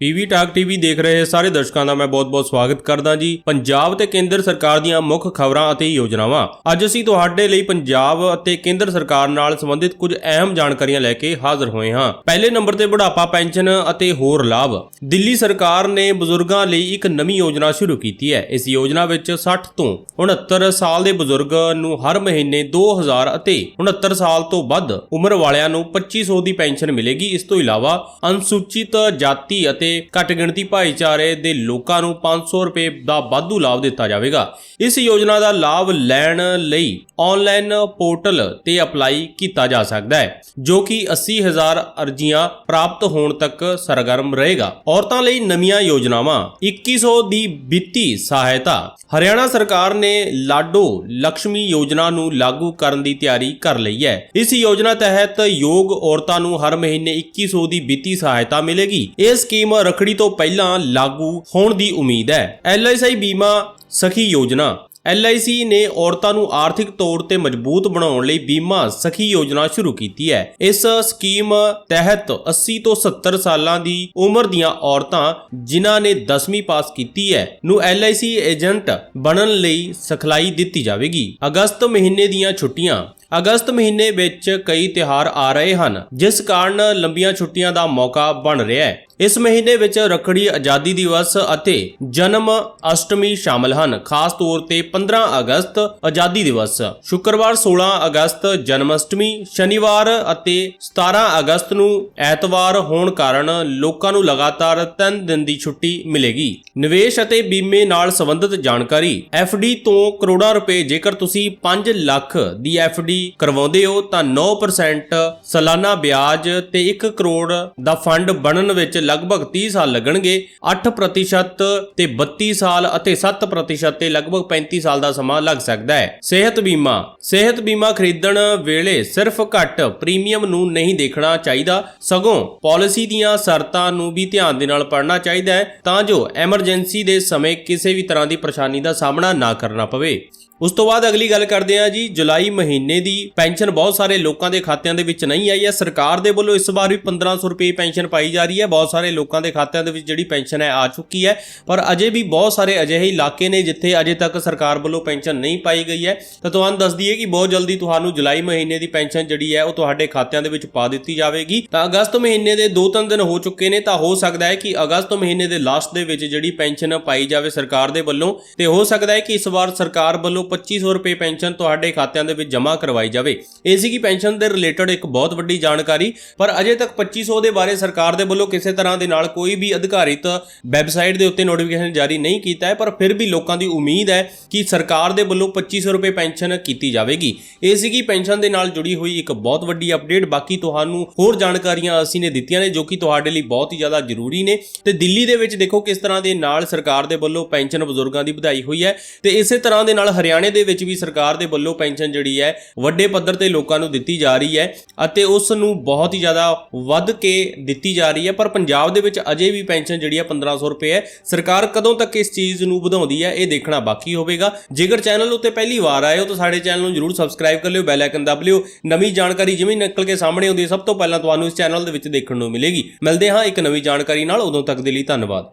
PV talk TV ਦੇਖ ਰਹੇ ਸਾਰੇ ਦਰਸ਼ਕਾਂ ਦਾ ਮੈਂ ਬਹੁਤ-ਬਹੁਤ ਸਵਾਗਤ ਕਰਦਾ ਜੀ। ਪੰਜਾਬ ਤੇ ਕੇਂਦਰ ਸਰਕਾਰ ਦੀਆਂ ਮੁੱਖ ਖਬਰਾਂ ਅਤੇ ਯੋਜਨਾਵਾਂ। ਅੱਜ ਅਸੀਂ ਤੁਹਾਡੇ ਲਈ ਪੰਜਾਬ ਅਤੇ ਕੇਂਦਰ ਸਰਕਾਰ ਨਾਲ ਸੰਬੰਧਿਤ ਕੁਝ ਅਹਿਮ ਜਾਣਕਾਰੀਆਂ ਲੈ ਕੇ ਹਾਜ਼ਰ ਹੋਏ ਹਾਂ। ਪਹਿਲੇ ਨੰਬਰ ਤੇ ਬੁਢਾਪਾ ਪੈਨਸ਼ਨ ਅਤੇ ਹੋਰ ਲਾਭ। ਦਿੱਲੀ ਸਰਕਾਰ ਨੇ ਬਜ਼ੁਰਗਾਂ ਲਈ ਇੱਕ ਨਵੀਂ ਯੋਜਨਾ ਸ਼ੁਰੂ ਕੀਤੀ ਹੈ। ਇਸ ਯੋਜਨਾ ਵਿੱਚ 60 ਤੋਂ 69 ਸਾਲ ਦੇ ਬਜ਼ੁਰਗ ਨੂੰ ਹਰ ਮਹੀਨੇ 2000 ਅਤੇ 69 ਸਾਲ ਤੋਂ ਵੱਧ ਉਮਰ ਵਾਲਿਆਂ ਨੂੰ 2500 ਦੀ ਪੈਨਸ਼ਨ ਮਿਲੇਗੀ। ਇਸ ਤੋਂ ਇਲਾਵਾ ਅਨੁਸੂਚਿਤ ਜਾਤੀ ਅਤੇ ਘੱਟ ਗਿਣਤੀ ਭਾਈਚਾਰੇ ਦੇ ਲੋਕਾਂ ਨੂੰ 500 ਰੁਪਏ ਦਾ ਵਾਧੂ ਲਾਭ ਦਿੱਤਾ ਜਾਵੇਗਾ। ਇਸ ਯੋਜਨਾ ਦਾ ਲਾਭ ਲੈਣ ਲਈ ਆਨਲਾਈਨ ਪੋਰਟਲ ਤੇ ਅਪਲਾਈ ਕੀਤਾ ਜਾ ਸਕਦਾ ਹੈ, ਜੋ ਕਿ 80000 ਅਰਜ਼ੀਆਂ ਪ੍ਰਾਪਤ ਹੋਣ ਤੱਕ ਸਰਗਰਮ ਰਹੇਗਾ। ਔਰਤਾਂ ਲਈ ਨਵੀਆਂ ਯੋਜਨਾਵਾਂ 2100 ਦੀ ਵਿੱਤੀ ਸਹਾਇਤਾ। ਹਰਿਆਣਾ ਸਰਕਾਰ ਨੇ ਲਾਡੋ ਲక్ష్ਮੀ ਯੋਜਨਾ ਨੂੰ ਲਾਗੂ ਕਰਨ ਦੀ ਤਿਆਰੀ ਕਰ ਲਈ ਹੈ। ਇਸ ਯੋਜਨਾ ਤਹਿਤ ਯੋਗ ਔਰਤਾਂ ਨੂੰ ਹਰ ਮਹੀਨੇ 2100 ਦੀ ਵਿੱਤੀ ਸਹਾਇਤਾ ਮਿਲੇਗੀ। ਇਹ ਸਕੀਮ ਰਖੜੀ ਤੋਂ ਪਹਿਲਾਂ ਲਾਗੂ ਹੋਣ ਦੀ ਉਮੀਦ ਹੈ। ਐਲਆਈਸੀ ਬੀਮਾ ਸਖੀ ਯੋਜਨਾ। LIC ਨੇ ਔਰਤਾਂ ਨੂੰ ਆਰਥਿਕ ਤੌਰ ਤੇ ਮਜ਼ਬੂਤ ਬਣਾਉਣ ਲਈ ਬੀਮਾ ਸਖੀ ਯੋਜਨਾ ਸ਼ੁਰੂ ਕੀਤੀ ਹੈ। ਇਸ ਸਕੀਮ ਤਹਿਤ 80 ਤੋਂ 70 ਸਾਲਾਂ ਦੀ ਉਮਰ ਦੀਆਂ ਔਰਤਾਂ, ਜਿਨ੍ਹਾਂ ਨੇ 10ਵੀਂ ਪਾਸ ਕੀਤੀ ਹੈ, ਨੂੰ LIC ਏਜੰਟ ਬਣਨ ਲਈ ਸਿਖਲਾਈ ਦਿੱਤੀ ਜਾਵੇਗੀ। ਅਗਸਤ ਮਹੀਨੇ ਦੀਆਂ ਛੁੱਟੀਆਂ। ਅਗਸਤ ਮਹੀਨੇ ਵਿੱਚ ਕਈ ਤਿਉਹਾਰ ਆ ਰਹੇ ਹਨ, ਜਿਸ ਕਾਰਨ ਲੰਬੀਆਂ ਛੁੱਟੀਆਂ ਦਾ ਮੌਕਾ ਬਣ ਰਿਹਾ ਹੈ। ਇਸ ਮਹੀਨੇ ਵਿੱਚ ਰੱਖੜੀ, ਆਜ਼ਾਦੀ ਦਿਵਸ ਅਤੇ ਜਨਮ ਅਸ਼ਟਮੀ ਸ਼ਾਮਲ ਹਨ। ਖਾਸ ਤੌਰ ਤੇ 15 ਅਗਸਤ ਆਜ਼ਾਦੀ ਦਿਵਸ। ਸ਼ੁੱਕਰਵਾਰ 16 ਅਗਸਤ ਜਨਮ ਅਸ਼ਟਮੀ ਸ਼ਨੀਵਾਰ ਅਤੇ 17 ਅਗਸਤ ਨੂੰ ਐਤਵਾਰ ਹੋਣ ਕਾਰਨ ਲੋਕਾਂ ਨੂੰ ਲਗਾਤਾਰ 3 ਦਿਨ ਦੀ ਛੁੱਟੀ ਮਿਲੇਗੀ। ਨਿਵੇਸ਼ ਅਤੇ ਬੀਮੇ ਨਾਲ ਸੰਬੰਧਿਤ ਜਾਣਕਾਰੀ ਡੀ ਤੋਂ ਕਰੋੜਾਂ ਰੁਪਏ ਜੇਕਰ ਤੁਸੀਂ 5 ਲੱਖ ਦੀ ਡੀ ਕਰਵਾਉਂਦੇ ਹੋ ਤਾਂ 9% ਸਾਲਾਨਾ ਵਿਆਜ ਤੇ 1 ਕਰੋੜ ਦਾ ਫੰਡ ਬਣਨ ਵਿੱਚ ਲਗਭਗ 30 ਸਾਲ ਲੱਗਣਗੇ। 8% ਤੇ 32 ਸਾਲ ਅਤੇ 7% ਤੇ ਲਗਭਗ 35 ਸਾਲ ਦਾ ਸਮਾਂ ਲੱਗ ਸਕਦਾ ਹੈ। ਸਿਹਤ ਬੀਮਾ। ਸਿਹਤ ਬੀਮਾ ਖਰੀਦਣ ਵੇਲੇ ਸਿਰਫ ਘੱਟ ਪ੍ਰੀਮੀਅਮ ਨੂੰ ਨਹੀਂ ਦੇਖਣਾ ਚਾਹੀਦਾ। ਸਗੋਂ ਪਾਲਿਸੀ ਦੀਆਂ ਸ਼ਰਤਾਂ ਨੂੰ ਵੀ ਧਿਆਨ ਦੇ ਨਾਲ ਪੜ੍ਹਨਾ ਚਾਹੀਦਾ ਹੈ ਤਾਂ ਜੋ ਐਮਰਜੈਂਸੀ ਦੇ ਸਮੇਂ ਕਿਸੇ ਵੀ ਤਰ੍ਹਾਂ ਦੀ ਪਰੇਸ਼ਾਨੀ ਦਾ ਸਾਹਮਣਾ ਨਾ ਕਰਨਾ ਪਵੇ। ਉਸ ਤੋਂ ਬਾਅਦ ਅਗਲੀ ਗੱਲ ਕਰਦੇ ਹਾਂ ਜੀ, ਜੁਲਾਈ ਮਹੀਨੇ ਦੀ ਪੈਨਸ਼ਨ ਬਹੁਤ ਸਾਰੇ ਲੋਕਾਂ ਦੇ ਖਾਤਿਆਂ ਦੇ ਵਿੱਚ ਨਹੀਂ ਆਈ ਹੈ। ਸਰਕਾਰ ਦੇ ਵੱਲੋਂ ਇਸ ਵਾਰ ਵੀ 1500 ਰੁਪਏ ਪੈਨਸ਼ਨ ਪਾਈ ਜਾ ਰਹੀ ਹੈ। ਬਹੁਤ ਸਾਰੇ ਲੋਕਾਂ ਦੇ ਖਾਤਿਆਂ ਦੇ ਵਿੱਚ ਜਿਹੜੀ ਪੈਨਸ਼ਨ ਹੈ, ਆ ਚੁੱਕੀ ਹੈ। ਪਰ ਅਜੇ ਵੀ ਬਹੁਤ ਸਾਰੇ ਅਜਿਹੇ ਇਲਾਕੇ ਨੇ ਜਿੱਥੇ ਅਜੇ ਤੱਕ ਸਰਕਾਰ ਵੱਲੋਂ ਪੈਨਸ਼ਨ ਨਹੀਂ ਪਾਈ ਗਈ ਹੈ। ਤਾਂ ਤੁਹਾਨੂੰ ਦੱਸ ਦਈਏ ਕਿ ਬਹੁਤ ਜਲਦੀ ਤੁਹਾਨੂੰ ਜੁਲਾਈ ਮਹੀਨੇ ਦੀ ਪੈਨਸ਼ਨ ਜਿਹੜੀ ਹੈ, ਉਹ ਤੁਹਾਡੇ ਖਾਤਿਆਂ ਦੇ ਵਿੱਚ ਪਾ ਦਿੱਤੀ ਜਾਵੇਗੀ। ਤਾਂ ਅਗਸਤ ਮਹੀਨੇ ਦੇ 2-3 ਦਿਨ ਹੋ ਚੁੱਕੇ ਨੇ, ਤਾਂ ਹੋ ਸਕਦਾ ਹੈ ਕਿ ਅਗਸਤ ਮਹੀਨੇ ਦੇ ਲਾਸਟ ਦੇ ਵਿੱਚ ਜਿਹੜੀ ਪੈਨਸ਼ਨ ਪਾਈ ਜਾਵੇ ਸਰਕਾਰ ਦੇ ਵੱਲੋਂ। ਤੇ ਹੋ ਸਕਦਾ ਹੈ ਕਿ ਇਸ ਵਾਰ ਸਰਕਾਰ ਵੱਲੋਂ 2500 ਰੁਪਏ ਪੈਨਸ਼ਨ ਤੁਹਾਡੇ ਖਾਤਿਆਂ ਦੇ ਵਿੱਚ ਜਮ੍ਹਾਂ ਕਰਵਾਈ ਜਾਵੇ। ਇਹ ਸੀਗੀ ਪੈਨਸ਼ਨ ਦੇ ਰਿਲੇਟਡ ਇੱਕ ਬਹੁਤ ਵੱਡੀ ਜਾਣਕਾਰੀ। ਪਰ ਅਜੇ ਤੱਕ 2500 ਦੇ ਬਾਰੇ ਸਰਕਾਰ ਦੇ ਵੱਲੋਂ ਕਿਸੇ ਤਰ੍ਹਾਂ ਦੇ ਨਾਲ ਕੋਈ ਵੀ ਅਧਿਕਾਰਿਤ ਵੈਬਸਾਈਟ ਦੇ ਉੱਤੇ ਨੋਟੀਫਿਕੇਸ਼ਨ ਜਾਰੀ ਨਹੀਂ ਕੀਤਾ ਹੈ, ਪਰ ਫਿਰ ਵੀ ਲੋਕਾਂ ਦੀ ਉਮੀਦ ਹੈ ਕਿ ਸਰਕਾਰ ਦੇ ਵੱਲੋਂ 2500 ਰੁਪਏ ਪੈਨਸ਼ਨ ਕੀਤੀ ਜਾਵੇਗੀ। ਇਹ ਸੀਗੀ ਪੈਨਸ਼ਨ ਦੇ ਨਾਲ ਜੁੜੀ ਹੋਈ ਇੱਕ ਬਹੁਤ ਵੱਡੀ ਅਪਡੇਟ ਬਾਕੀ ਤੁਹਾਨੂੰ ਹੋਰ ਜਾਣਕਾਰੀਆਂ ਅਸੀਂ ਨੇ ਦਿੱਤੀਆਂ ਨੇ, ਜੋ ਕਿ ਤੁਹਾਡੇ ਲਈ ਬਹੁਤ ਹੀ ਜ਼ਿਆਦਾ ਜ਼ਰੂਰੀ ਨੇ। ਤੇ ਦਿੱਲੀ ਦੇ ਵਿੱਚ ਦੇਖੋ ਕਿਸ ਤਰ੍ਹਾਂ ਦੇ ਨਾਲ ਸਰਕਾਰ ਦੇ ਵੱਲੋਂ ਪੈਨਸ਼ਨ ਬਜ਼ੁਰਗਾਂ ਦੀ ਵਧਾਈ ਹੋਈ ਹੈ। ਤੇ ਇਸੇ ਤਰ੍ਹਾਂ ਦੇ ਨਾਲ ਹਰਿਆਣਾ ਦੇ ਵਿੱਚ ਵੀ ਸਰਕਾਰ ਦੇ ਵੱਲੋਂ ਪੈਨਸ਼ਨ ਜਿਹੜੀ ਹੈ, ਵੱਡੇ ਪੱਧਰ ਤੇ ਲੋਕਾਂ ਨੂੰ ਦਿੱਤੀ ਜਾ ਰਹੀ ਹੈ ਅਤੇ ਉਸ ਨੂੰ ਬਹੁਤ ਹੀ ਜ਼ਿਆਦਾ ਵੱਧ ਕੇ ਦਿੱਤੀ ਜਾ ਰਹੀ ਹੈ। ਪਰ ਪੰਜਾਬ ਦੇ ਵਿੱਚ ਅਜੇ ਵੀ ਪੈਨਸ਼ਨ ਜਿਹੜੀ ਹੈ 1500 ਰੁਪਏ ਹੈ। ਸਰਕਾਰ ਕਦੋਂ ਤੱਕ ਇਸ ਚੀਜ਼ ਨੂੰ ਵਧਾਉਂਦੀ ਹੈ, ਇਹ ਦੇਖਣਾ ਬਾਕੀ ਹੋਵੇਗਾ। ਜੇਕਰ ਚੈਨਲ ਉੱਤੇ ਪਹਿਲੀ ਵਾਰ ਆਏ ਹੋ ਤਾਂ ਸਾਡੇ ਚੈਨਲ ਨੂੰ ਜਰੂਰ ਸਬਸਕ੍ਰਾਈਬ ਕਰ ਲਿਓ, ਬੈਲ ਆਈਕਨ ਦਬ ਲਿਓ। ਨਵੀਂ ਜਾਣਕਾਰੀ ਜਿਵੇਂ ਨਿਕਲ ਕੇ ਸਾਹਮਣੇ ਆਉਂਦੀ ਹੈ, ਸਭ ਤੋਂ ਪਹਿਲਾਂ ਤੁਹਾਨੂੰ ਇਸ ਚੈਨਲ ਦੇ ਵਿੱਚ ਦੇਖਣ ਨੂੰ ਮਿਲੇਗੀ। ਮਿਲਦੇ ਹਾਂ ਇੱਕ ਨਵੀਂ ਜਾਣਕਾਰੀ ਨਾਲ। ਉਦੋਂ ਤੱਕ ਦੇ ਲਈ ਧੰਨਵਾਦ।